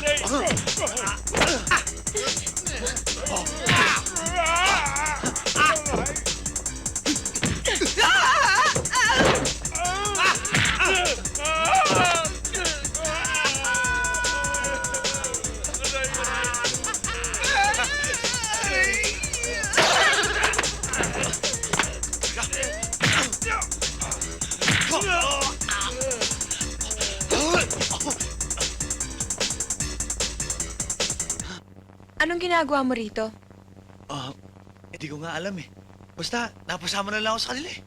Ready. Uh -huh. Uh -huh. Anong ginagawa mo rito? Ah, hindi ko nga alam eh. Basta, napasama na lang ako sa kanila eh.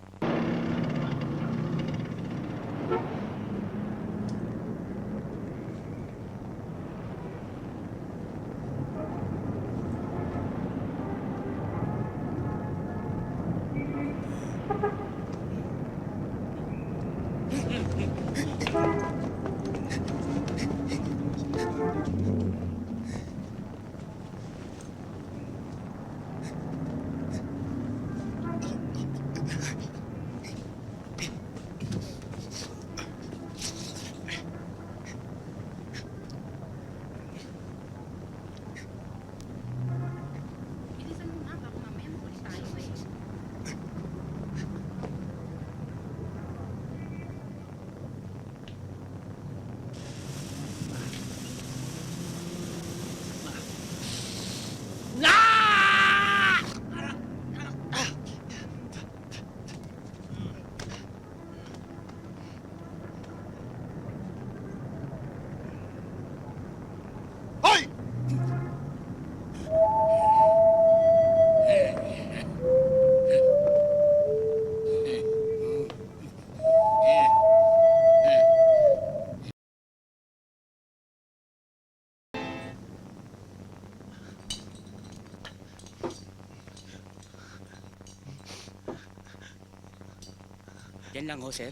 Yan lang ho, sir.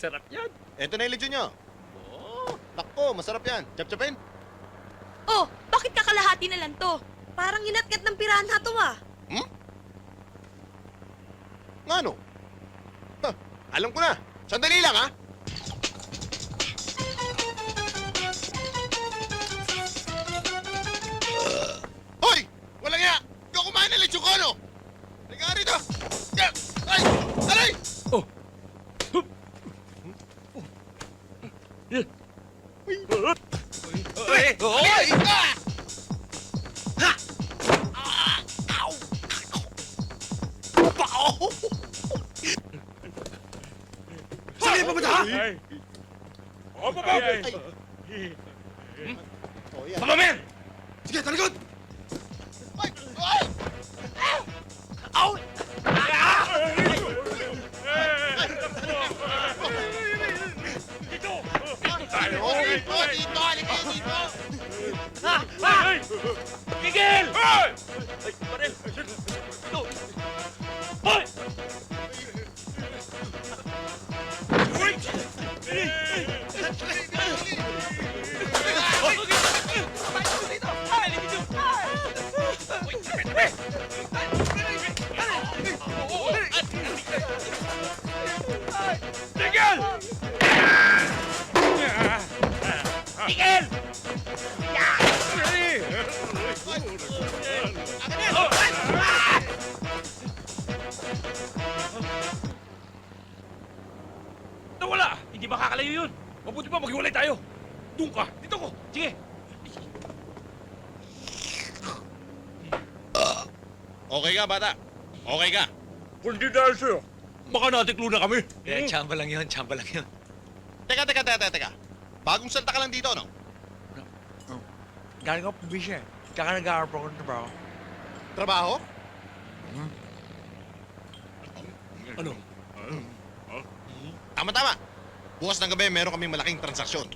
sarap yan. Ito na yung lechon nyo. Oh. Nakpo, masarap yan. Chap-chapin. Oh, bakit kakalahati na lang to? Parang inatgat ng piranha to ah. Nga no? Huh, alam ko na. Sandali lang, ha? Kayo pupunta, ha? Ay. Oh, baba! Ay. Oh, yan. Baba, men! Sige, talikod! Ay! Ay! Ow! Dito! Ay, oh, dito, dito, halika dito! Ay! Miguel! Ay! Ay, pare! Dito! Mabuti pa maghiwalay tayo. Doon ka. Dito ko. Sige. Okay ka, bata? Okay ka? Kung di dahil sa'yo, baka natiklo na kami. Eh, tsamba lang yun, tsamba lang yun. Teka, teka, teka, teka, teka. Bagong salta ka lang dito, no? Galing ako probinsya eh. Tsaka nag-aaral ako ng trabaho. Trabaho? Ano? Tama, tama. Bukas ng gabi, meron kaming malaking transaksyon.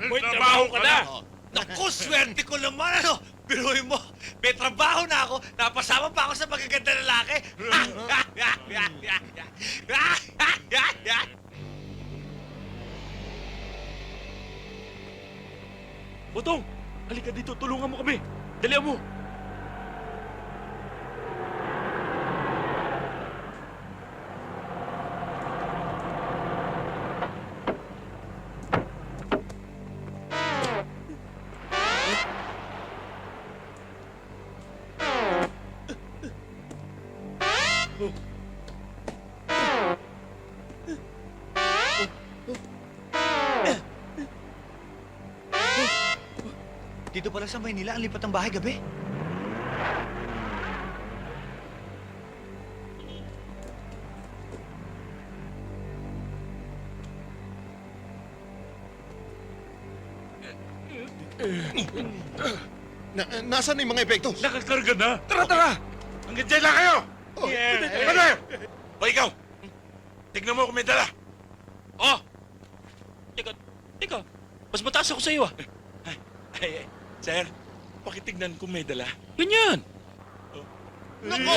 May trabaho ka na. Oo. Naku, swerte ko naman ano! Biruin mo, may trabaho na ako, napasama pa ako sa magaganda lalaki. Botong, halika dito. Tulungan mo kami. Dalihan mo. Dito pala sa Maynila, ang lipat ng bahay gabi. Na, nasaan na yung mga epekto? Nakakarga na. Tara, tara! Hanggang dyan lang kayo! Oh, Ano tayo? O ikaw, tignan mo kung may dala. Oh! Teka, teka. Mas mataas ako sa iyo ah. Ay, ay, sir, pakitignan kung may dala. Ganyan. Nako!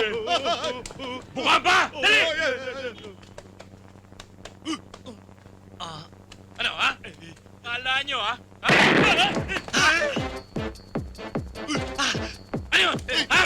Buka pa! Dali! Ah, Ano, ha? Kala nyo, ha? ha? Ano yun? Ha?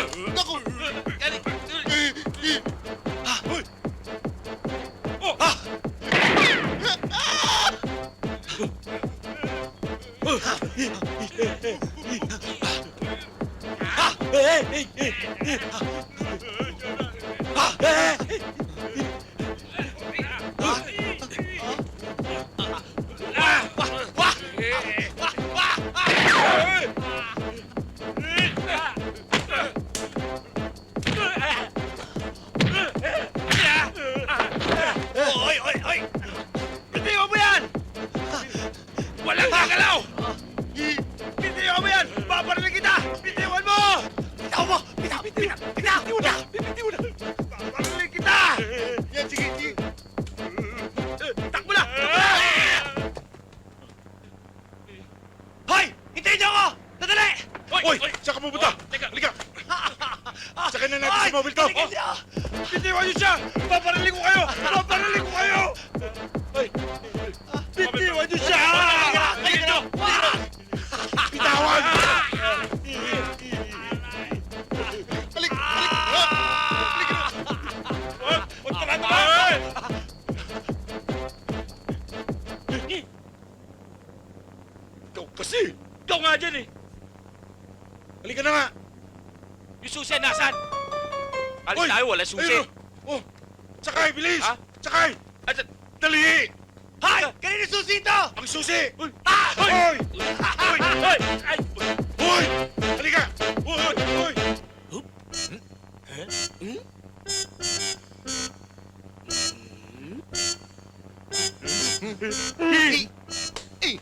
Hoy! Saan ka pupunta? Teka, halika! Sakay na natin sa mobile to! Niyo! Bitiwan niyo siya! Paparinig ko kayo! Paparinig ko kayo! Bitiwan niyo siya! Dito! Bitawan! Balik! Balik! Oh, Punta na naman! Ikaw kasi! Ikaw nga dyan eh! Halika na nga! Yung susi, nasan? Alis Hoy! tayo, wala susi. Ayun, oh! Sakay, bilis! Ha? Sakay! At, Dali! Hoy! Kanina susi ito! Ang susi! Hoy! Ah! Hoy! Hoy! Hoy! Ay! Hoy! Halika! Hoy! Hoy! Eh! Eh!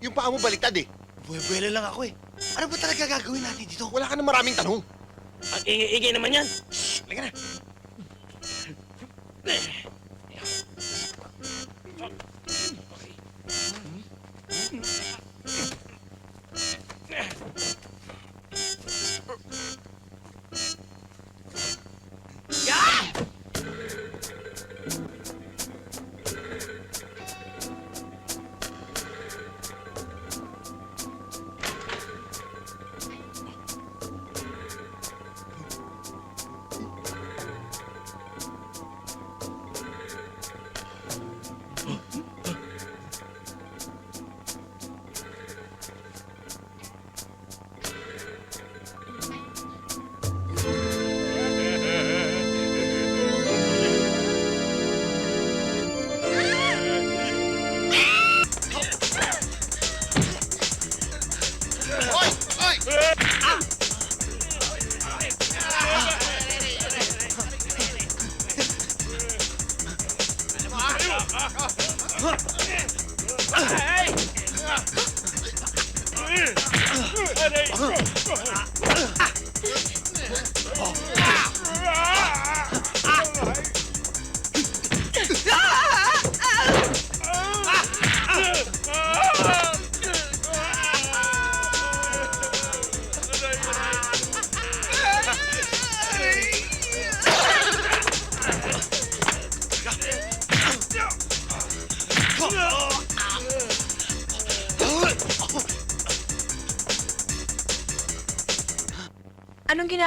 Yung paa mo baliktad eh. Buwe-buwela lang ako eh. Ano ba talaga gagawin natin dito? Wala ka na maraming tanong. Ang ingay-ingay naman yan. Halika na.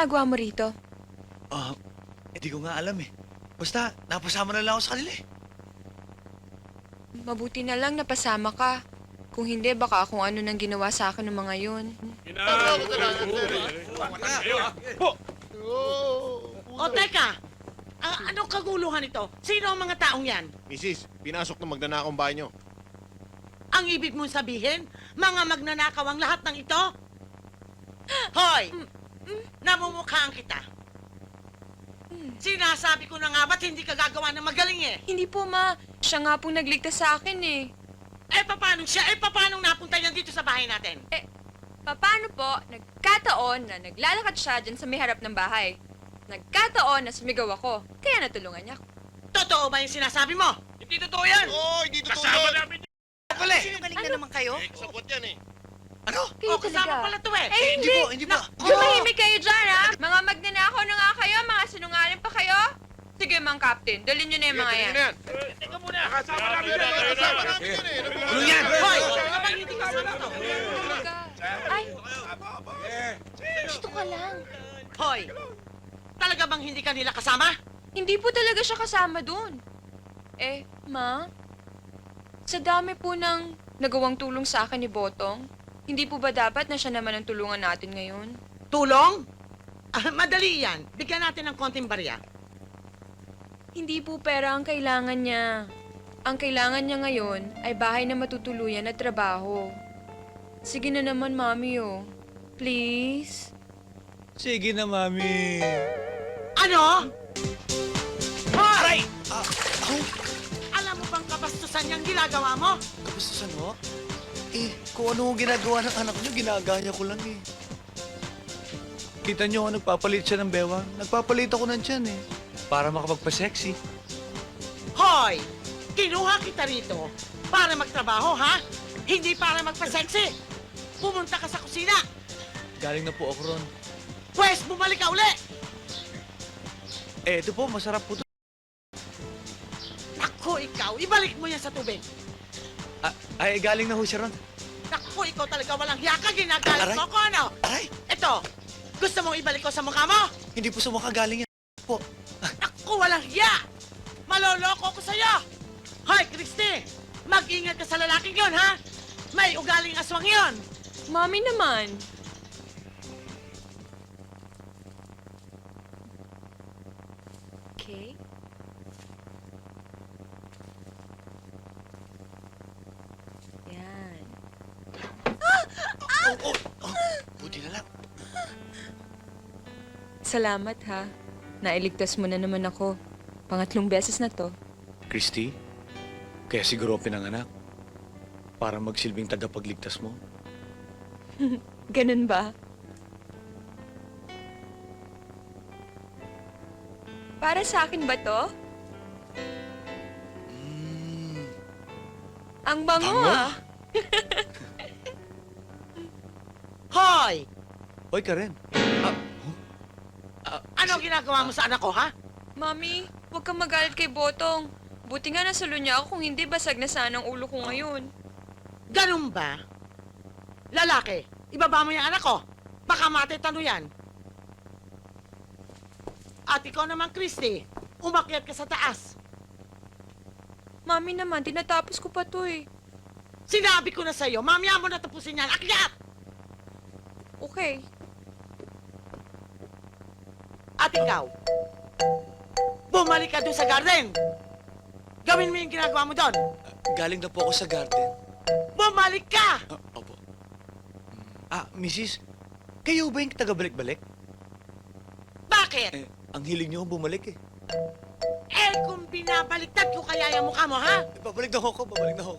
Ginagawa mo rito? Ah, hindi ko nga alam eh. Basta, napasama na lang ako sa kanila eh. Mabuti na lang napasama ka. Kung hindi, baka kung ano nang ginawa sa akin ng mga yun. O teka, ah, anong kaguluhan ito? Sino ang mga taong yan? Misis, pinasok ng magnanakong bahay nyo. Ang ibig mong sabihin, mga magnanakaw ang lahat ng ito? Hoy! Namumukhaan kita. Sinasabi ko na nga ba't hindi ka gagawa ng magaling eh? Hindi po, ma. Siya nga pong nagligtas sa akin eh. Eh, paano siya? Eh, paano napunta yan dito sa bahay natin? Paano po, nagkataon na naglalakad siya dyan sa may harap ng bahay. Nagkataon na sumigaw ako, kaya natulungan niya ako. Totoo ba yung sinasabi mo? Hindi totoo yan! Oo, hindi totoo Kasama yun. namin Pala eh. Sinungaling na naman kayo? Eh, sabot yan eh. Ano? Kayo o, kasama talaga. pala to eh. Eh, Hindi po, hindi po. Tumahimik kayo dyan, ha? Mga magnanakaw na nga kayo, mga sinungaling pa kayo. Sige, mang captain, dalhin niyo na yung mga yan. Teka muna, kasama namin Yan, kasama namin yan eh. Ano yan? Hoy! To. Ay, gusto ka lang. Hoy! Talaga bang hindi ka nila kasama? Hindi po talaga siya kasama dun. Eh, ma? Sa dami po ng nagawang tulong sa akin ni Botong, hindi po ba dapat na siya naman ang tulungan natin ngayon? Tulong? Ah, madali yan. Bigyan natin ng konting barya. Hindi po pera ang kailangan niya. Ang kailangan niya ngayon ay bahay na matutuluyan at trabaho. Sige na naman, Mami, oh. Please? Sige na, Mami. Ano? Hoy! Aray! Ah, ako? Alam mo bang kabastusan yung ginagawa mo? Kapastusan mo? Eh, kung ano ang ginagawa ng anak niyo, ginagaya ko lang eh. Kita niyo, nagpapalit siya ng bewang. Nagpapalit ako ng tiyan eh. Para makapagpa-sexy. Hoy! Kinuha kita rito para magtrabaho, ha? Hindi para magpa-sexy. Pumunta ka sa kusina. Galing na po ako ron. Pwes, bumalik ka uli. Eh, ito po, masarap po to. Naku, ikaw, ibalik mo yan sa tubig. Ay, galing na ho siya ron. Naku, ikaw talaga walang hiya ka. Ginagalit Aray. mo ko, ano? Aray! Ito, gusto mong ibalik ko sa mukha mo? Hindi po sa mukha galing yan. Po. Naku, walang hiya! Maloloko ko sa'yo! Hoy, Christy! Mag-ingat ka sa lalaking yon, ha? May ugaling aswang yon! Mami naman. Salamat ha. Nailigtas mo na naman ako. Pangatlong beses na to. Christy, kaya siguro ako pinanganak. Para magsilbing tagapagligtas mo. Ganun ba? Para sa akin ba to? Mm, Ang bango, Bango? ah. Hoy! Hoy, Karen. Ano ang ginagawa mo sa anak ko, ha? Mami, huwag kang magalit kay Botong. Buti nga nasulo niya ako kung hindi basag na sana ang ulo ko ngayon. Ganun ba? Lalaki, ibaba mo yung anak ko. Baka matitano yan. At ikaw naman, Christy, umakyat ka sa taas. Mami naman, tinatapos ko pa to eh. Sinabi ko na sa'yo, mamaya mo na tapusin yan. Akyat! Okay. At ikaw, bumalik ka doon sa garden. Gawin mo yung ginagawa mo doon. Galing na po ako sa garden. Bumalik ka! Ah, opo. Ah, Mrs. Kayo ba yung taga-balik-balik? Bakit? Eh, ang hiling niyo bumalik eh. Eh, kung binabaliktad ko kaya yung mukha mo, ha? Eh, Babalik na ako, babalik na ho.